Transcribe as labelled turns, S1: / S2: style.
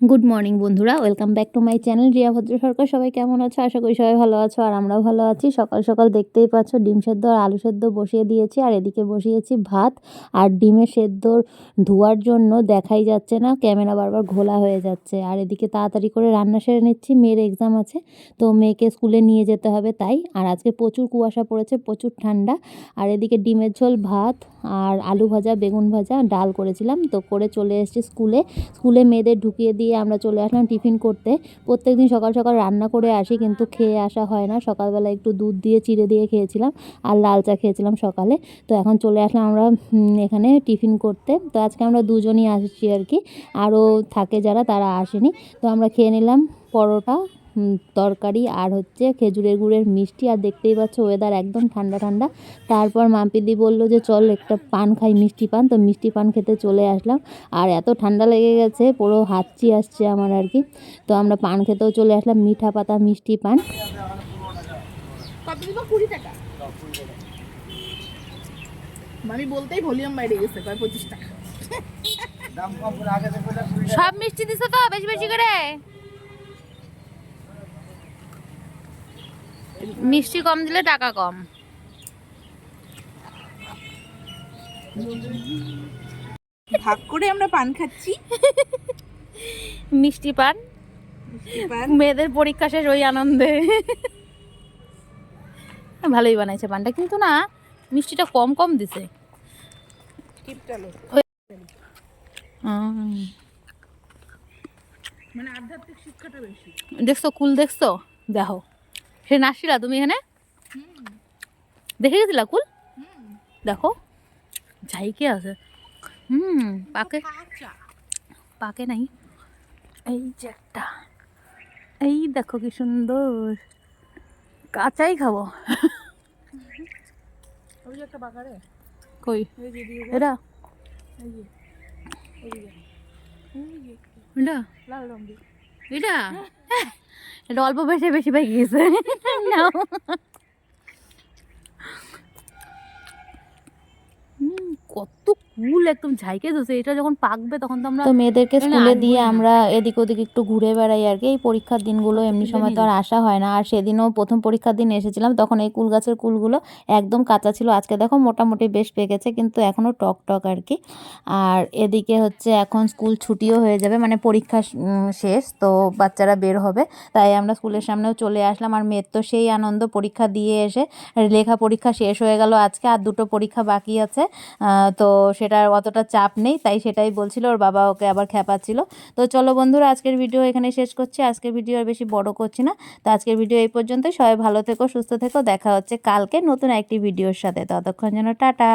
S1: Good morning বন্ধুরা। Welcome back to my channel Riya Bhadra Sarkar সবাই কেমন আছো? আশা করি সবাই ভালো আছো আর আমরাও ভালো আছি। সকাল সকাল দেখতেই পাচ্ছ ডিম সেদ্ধ আর আলু সেদ্ধ বসিয়ে দিয়েছি আর এদিকে বসিয়েছি ভাত আর ডিমের সেদ্ধর ধোয়ার জন্য দেখাই যাচ্ছে না, ক্যামেরা বারবার ঘোলা হয়ে যাচ্ছে। আর এদিকে তাড়াতাড়ি করে রান্না সেরে নিচ্ছি, মেয়ের এক্সাম আছে, তো মেয়েকে স্কুলে নিয়ে যেতে হবে তাই। আর আজকে প্রচুর কুয়াশা পড়েছে, প্রচুর ঠান্ডা। আর এদিকে ডিমের ঝোল, ভাত আর আলু ভাজা, বেগুন ভাজা, ডাল করেছিলাম। তো করে চলে এসেছি স্কুলে। স্কুলে মেয়েদের ঢুকিয়ে দিয়ে আমরা চলে আসলাম টিফিন করতে। প্রত্যেক দিন সকাল সকাল রান্না করে আসি, কিন্তু খেয়ে আসা হয় না। সকালবেলা একটু দুধ দিয়ে, চিড়ে দিয়ে খেয়েছিলাম আর লাল চা খেয়েছিলাম সকালে। তো এখন চলে আসলাম আমরা এখানে টিফিন করতে। তো আজকে আমরা দুজনই আসছি আর কি। আরও থাকে যারা, তারা আসেনি। তো আমরা খেয়ে নিলাম পরোটা। তরকারি আর হচ্ছে খেজুরের গুড়ের মিষ্টি। আর দেখতেই পাচ্ছ ওয়েদার একদম ঠান্ডা ঠান্ডা। তারপর মাম্পিদি বলল যে চল একটা পান খাই মিষ্টি পান। তো মিষ্টি পান খেতে চলে আসলাম। আর এত ঠান্ডা লেগে গেছে পুরো হাঁচি আসছে আমার আর কি। তো আমরা পান খেতেও চলে আসলাম মিঠা পাতা মিষ্টি পান।
S2: কুড়ি টাকা? মামি বলতেই ভলিউম বাইরে গেছে কয় পঁচিশ টাকা।
S1: সব মিষ্টি দিছে তো বেশি বেশি করে? মিষ্টি কম দিলে টাকা কম।
S2: ভাগ করে আমরা পান খাচ্ছি।
S1: মিষ্টি পান। মেয়েদের পরীক্ষা শেষ ওই আনন্দে। ভালোই বানাইছে পানটা কিন্তু না মিষ্টিটা কম কম দিছে।
S2: মানে
S1: দেখছ কুল দেখছ? দেখো। সে নাসিলা তুমি এখানে? দেখে গেছিলা কুল? দেখো ঝাইকে আছে। হুম পাকে। পাকে নাই। এই যে একটা। এই দেখো কি সুন্দর। কাঁচাই খাব। কই? এটা? এটা?
S2: লাল রং দিয়ে।
S1: এটা? এটা অল্প বেশি বেশি পাই গিয়েছে নাও। কত কুল একদম ঝাইকে ধরছে। এটা যখন পাকবে তখন তো আমরা
S3: তো মেয়েদেরকে স্কুলে দিয়ে আমরা এদিক ওদিক একটু ঘুরে বেড়াই আর কি। এই পরীক্ষার দিনগুলো এমনি সময় তো আর আসা হয় না। আর সেদিনও প্রথম পরীক্ষার দিন এসেছিলাম তখন এই কুল গাছের কুলগুলো একদম কাঁচা ছিল। আজকে দেখো মোটামুটি বেশ পেকেছে কিন্তু এখনও টক টক আর কি। আর এদিকে হচ্ছে এখন স্কুল ছুটিও হয়ে যাবে মানে পরীক্ষা শেষ তো বাচ্চারা বের হবে। তাই আমরা স্কুলের সামনেও চলে আসলাম। আর মেয়ের তো সেই আনন্দ পরীক্ষা দিয়ে এসে লেখা পরীক্ষা শেষ হয়ে গেল আজকে আর দুটো পরীক্ষা বাকি আছে। তো সেটার অতটা চাপ নেই, তাই সেটাই বলছিল, ওর বাবা ওকে আবার খেপাচ্ছিল তো চলো বন্ধুরা, আজকের ভিডিও এখানে শেষ করছি। আজকের ভিডিও আর বেশি বড় করছি না। তো আজকের ভিডিও এই পর্যন্তই। সবাই ভালো থেকো, সুস্থ থেকো। দেখা হচ্ছে কালকে নতুন একটি ভিডিওর সাথে। ততক্ষণ যেন টাটা।